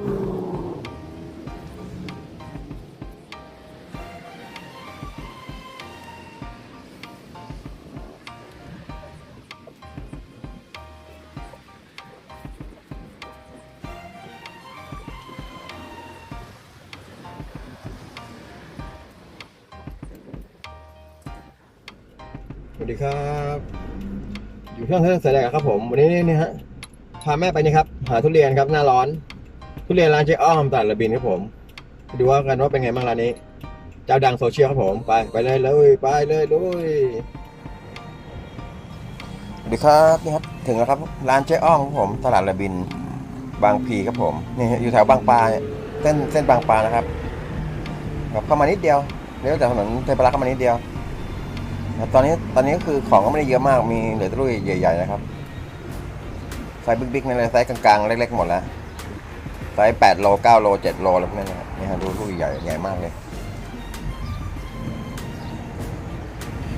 สวัสดีครับ อยู่ที่อำเภอเสด็จครับผม วันนี้นี่ฮะพาแม่ไปนี่ครับ หาทุเรียนครับหน้าร้อน ทุเรียนร้านเจ๊อ้อมตลาดระบินครับผมไปดูว่ากันว่าเป็นไงบ้างร้านนี้เจ้าดังโซเชียลครับผมไปไปเลยเลยไปเลยเลยสวัสดีครับนี่ครับถึงแล้วครับร้านเจ๊อ้อมครับผมตลาดระบินบางพีครับผมนี่อยู่แถวบางปลาเนี่ยเส้นเส้นบางปลานะครับครับเข้ามานิดเดียวเลี้ยวจากถนนเทพรักษ์เข้ามานิดเดียวตอนนี้ตอนนี้ก็คือของก็ไม่ได้เยอะมากมีเหลือแตรุ่ยใหญ่ๆนะครับไซส์บิ๊กๆนั่นไซส์กลางๆเล็กๆหมดแล้ว ไซส์แปดโลเก้าโลเจ็ดโลแล้วพวกนี้นะครับนี่ฮะดูรุ่ยใหญ่ใหญ่มากเลย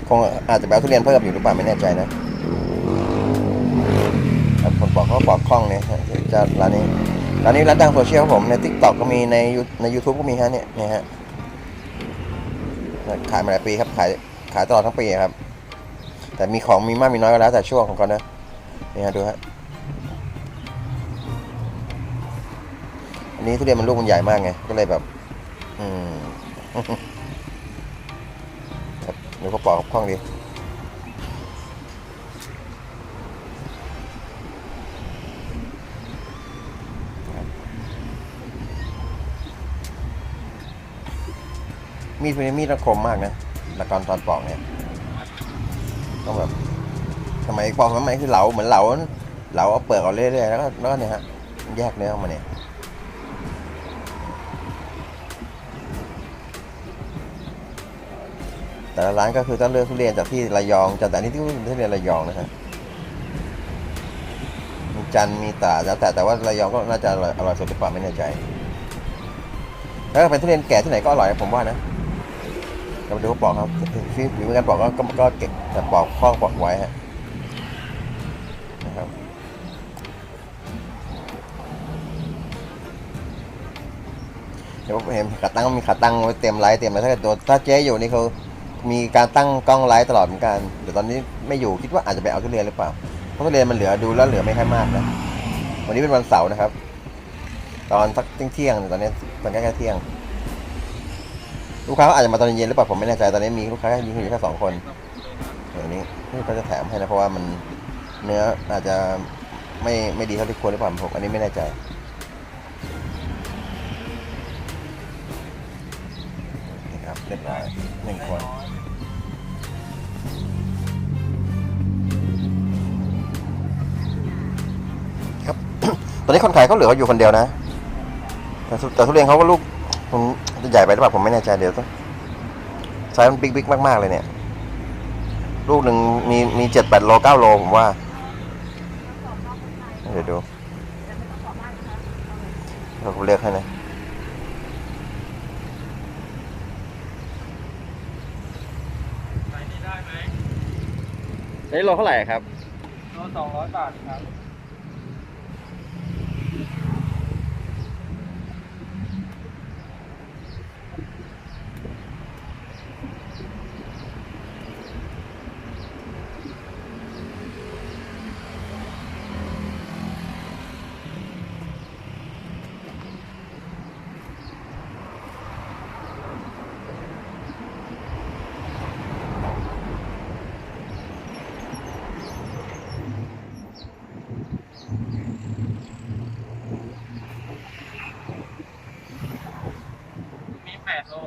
คงอาจจะไปเอาทุเรียนเพิ่มอยู่หรือเปล่าไม่แน่ใจนะคนบอกเขาก็บอกคล่องเนี่ยจะร้านนี้ร้านนี้ร้านดังโซเชียลผมในทิกตอกก็มีในในยูทูบก็มีฮะเนี่ยนี่ฮะขายมาหลายปีครับขายขายตลอดทั้งปีครับ แต่มีของมีมากมีน้อยก็แล้วแต่ช่วงของเขานะนี่ฮะดูฮะ อันนี้ทุเรียนมันลูกมันใหญ่มากไง ก็เลยแบบ อืมครับเดี๋ยวก็ปอกกับข้องดีมีดพวกนี้มีดระคมมากนะละกอนตอนปอกเนี่ยต้องแบบสมัยปอกสมัยคือเหลาเหมือนเหลาเหลาเอาเปลือกเอาเรื่อยๆแล้วก็แล้วก็เนี่ยฮะแยกเนื้อออกมาเนี่ย แต่ละร้านก็คือต้องเลือกทุเรียนจากที่ระยองจากแต่นี่ที่ทุเรียนระยองนะฮะมีจันทร์มีตาแล้วแต่แต่ว่าระยองก็น่าจะอร่อยอร่อยสุดหรือเปล่าไม่แน่ใจแล้วเป็นทุเรียนแก่ที่ไหนก็อร่อยผมว่านะเรามาดูเขาปอกครับฝีฝีมือนการปอกก็ก็เก็บแต่ปอกข้องปอกไว้ฮะนะครับเดี๋ยวผมเห็นขาตั้งมีขาตั้งไว้เตรียมไลท์เตรียมอะไรถ้าเกิดตัวถ้าเจ๊อยู่นี่เขา มีการตั้งกล้องไลท์ตลอดเหมือนกันเดี๋ยวตอนนี้ไม่อยู่คิดว่าอาจจะไปเอาทุเรียนหรือเปล่าเพราะทุเรียนมันเหลือดูแล้วเหลือไม่ค่อยมากนะวันนี้เป็นวันเสาร์นะครับ ตอนสักเที่ยงๆตอนนี้ตอนใกล้ๆเที่ยง ลูกค้าเขาอาจจะมาตอนเย็นหรือเปล่าผมไม่แน่ใจตอนนี้มีลูกค้ายืนอยู่แค่สองคนอย่างนี้นี่ก็จะแถมให้นะเพราะว่ามันเนื้ออาจจะไม่ไม่ดีเท่าที่ควรหรือเปล่าผมอันนี้ไม่แน่ใจนี่ครับ เรียบร้อยหนึ่งคนครับ ตอนนี้คนขายเขาเหลืออยู่คนเดียวนะ แต่ทุแต่ทุเรียนเขาก็ลูกมันจะใหญ่ไปหรือเปล่าผมไม่แน่ใจเดี๋ยวต้องไซส์มันบิ๊กบิ๊กมาก ๆ เลยเนี่ย ลูกหนึ่งมีมีเจ็ดแปดโลเก้าโลผมว่า เดี๋ยวดูเราเลือกให้นะ นี่โลเท่าไหร่ครับโลสองร้อยบาทครับ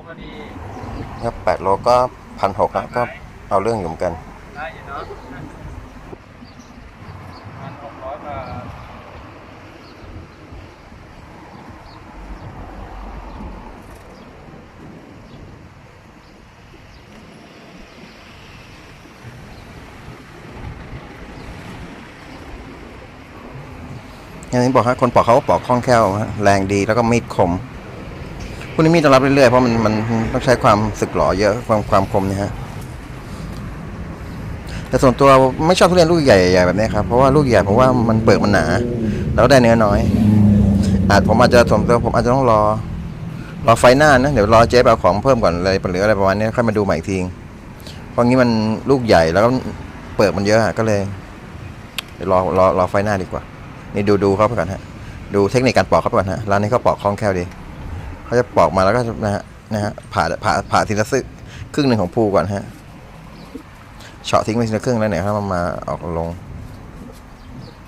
พอดีครับแปดโลก็พันหกนะก็เอาเรื่องอยู่เหมือนกันได้อยู่เนาะพันหกร้อยบาทอย่างที่บอกฮะคนปอกเขาก็ปอกคล่องแคล่วฮะแรงดีแล้วก็มีดคม พวกนี้มีดต้องรับเรื่อยๆ เพราะมันมันต้องใช้ความสึกหรอเยอะความความคมนี่ยฮะ แต่ส่วนตัวไม่ชอบทุเรียนลูกใหญ่ๆแบบนี้ครับ เพราะว่าลูกใหญ่เพราะว่ามันเปลือกมันหนา แล้วได้เนื้อน้อย อาจผมอาจจะสมตัวผมอาจจะต้องรอ รอไฟหน้านะ เดี๋ยวรอเจ๊ไปเอาของเพิ่มก่อนเลยหรืออะไรประมาณนี้ค่อยมาดูใหม่อีกทีเพราะงี้มันลูกใหญ่แล้วก็เปิดมันเยอะก็เลยรอรอรอไฟหน้าดีกว่า นี่ดูดูเขาไปก่อนฮะ ดูเทคนิคการปอกเขาไปก่อนฮะ ร้านนี้เขาปอกคล่องแคล่วดี เขาจะปอกมาแล้วก็นะฮะนะฮะผ่าผ่าผ่าทีละซึกครึ่งหนึ่งของภูก่อนฮะเฉาะทิ้งไปทีละครึ่งแล้วเนี่ยเขามามาออกลง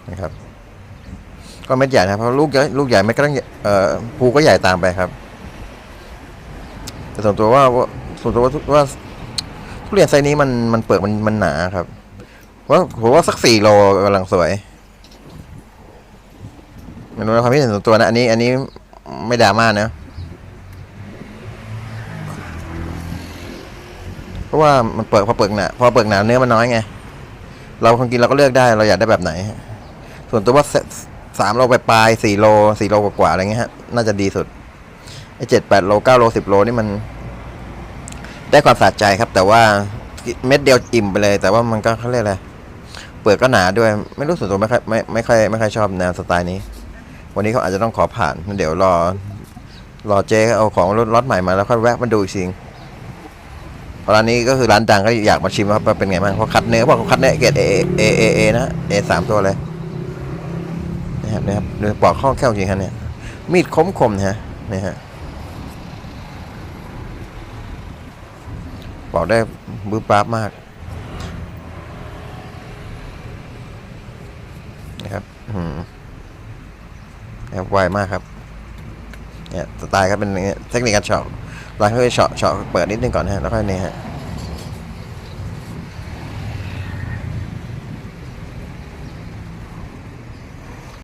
นะครับ ก็เม็ดใหญ่นะเพราะลูกใหญ่ลูกใหญ่เม็ดก็ต้องเอ่อภูก็ใหญ่ตามไปครับ แต่ส่วนตัวว่าส่วนตัวว่าว่าทุเรียนไซนี้มันมันเปลือกมันมันหนาครับว่าผมว่าสักสี่โลกำลังสวยไม่รู้นะความคิดเห็นส่วนตัวนะอันนี้ อันนี้ไม่ดราม่านะเพ ราะว่ามันเปลือกพอเปลือกหนาพอเปลือกหนาเนื้อมันน้อยไง เราคนกินเราก็เลือกได้เราอยากได้แบบไหน ส่วนตัวว่าสามโลไปปลายสี่โลสี่โลกว่าๆอะไรเงี้ยฮะน่าจะดีสุดไอ้เจ็ดแปดโลเก้าโลสิบโลนี่มัน ได้ความสะใจครับ แต่ว่าเม็ดเดียวอิ่มไปเลย แต่ว่ามันก็เขาเรียกอะไรเปลือกก็หนาด้วย ไม่รู้ส่วนตัวไม่ค่อยไม่ไม่ค่อยไม่ค่อยชอบแนวสไตล์นี้ วันนี้เขาอาจจะต้องขอผ่านเดี๋ยวรอ รอเจ๊เอาของรถรถใหม่มาแล้วค่อยแวะมาดูอีกที ร้านนี้ก็คือร้านดังก็อยากมาชิมว่าเป็นไงบ้างเพราะคัดเนื้อเพราะเขาคัดเนื้อเกรดเอเอเอเอนะเอสามตัวเลยนะครับนะครับเนื้อปอกข้อแค่จริงครับเนี่ยมีดคมคมนะฮะนี่ฮะบอกได้บื้อปราบมากนะครับอืมนะครับไวมากครับเนี่ยสไตล์ครับเป็นอย่างเงี้ยเทคนิคการเฉา เรานเขาจะเฉาะเฉาะเปิดนิดนึงก่อนนะฮะแล้วค่อยเนี่ยฮะ